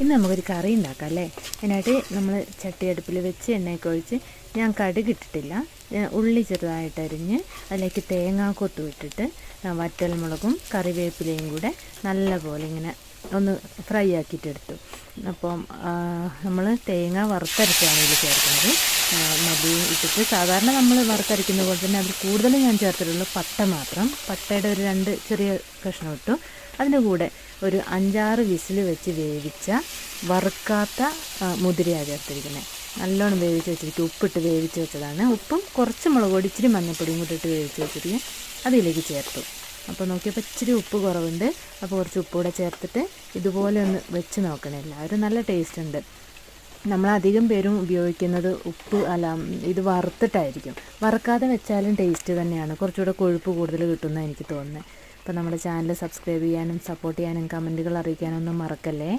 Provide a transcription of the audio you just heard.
ഇന്ന് നമുക്കൊരു കറി ഉണ്ടാക്കാം അല്ലേ? അതിനായിട്ട് നമ്മൾ ചട്ടി അടുപ്പിൽ വെച്ച് എണ്ണയൊക്കെ ഒഴിച്ച് ഞാൻ കടുക് ഇട്ടിട്ടില്ല. ഉള്ളി ചെറുതായിട്ട് അരിഞ്ഞ് അതിലേക്ക് തേങ്ങാ ഇട്ടിട്ട് വറ്റൽമുളകും കറിവേപ്പിലയും കൂടെ നല്ലപോലെ ഇങ്ങനെ ഒന്ന് ഫ്രൈ ആക്കിയിട്ടെടുത്തു. അപ്പം നമ്മൾ തേങ്ങ വറുത്തരച്ചാണ് ഇതിൽ ചേർക്കുന്നത്. മതി ഇട്ടിട്ട് സാധാരണ നമ്മൾ വറുത്തരയ്ക്കുന്ന പോലെ തന്നെ അതിൽ കൂടുതലും ഞാൻ ചേർത്തിട്ടുള്ളൂ പട്ട മാത്രം. പട്ടയുടെ ഒരു രണ്ട് ചെറിയ കഷ്ണം ഇട്ടു. അതിന്റെ കൂടെ ഒരു അഞ്ചാറ് വിസിൽ വെച്ച് വേവിച്ച വറുക്കാത്ത മുതിരയാണ് ചേർത്തിരിക്കുന്നത്. നല്ലോണം വേവിച്ച് വെച്ചിരിക്കും ഉപ്പിട്ട് വേവിച്ച് വെച്ചതാണ്. ഉപ്പും കുറച്ച് മുളക് പൊടി ഇച്ചിരി മഞ്ഞപ്പൊടിയും കൂടി ഇട്ട് വേവിച്ച് വെച്ചിരിക്കും അതിലേക്ക് ചേർത്തു. അപ്പോൾ നോക്കിയപ്പോൾ ഇച്ചിരി ഉപ്പ് കുറവുണ്ട്. അപ്പോൾ കുറച്ച് ഉപ്പ് കൂടെ ചേർത്തിട്ട് ഇതുപോലെ ഒന്ന് വെച്ച് നോക്കണം എല്ലാവരും. നല്ല ടേസ്റ്റ് ഉണ്ട്. നമ്മൾ അധികം പേരും ഉപയോഗിക്കുന്നത് ഉപ്പ് അല്ല ഇത് വറുത്തിട്ടായിരിക്കും. വറുക്കാതെ വെച്ചാലും ടേസ്റ്റ് തന്നെയാണ്. കുറച്ചുകൂടെ കൊഴുപ്പ് കൂടുതൽ കിട്ടുമെന്ന് എനിക്ക് തോന്നുന്നത് അപ്പോൾ നമ്മുടെ ചാനൽ സബ്സ്ക്രൈബ് ചെയ്യാനും സപ്പോർട്ട് ചെയ്യാനും കമന്റുകൾ അറിയിക്കാനൊന്നും മറക്കല്ലേ?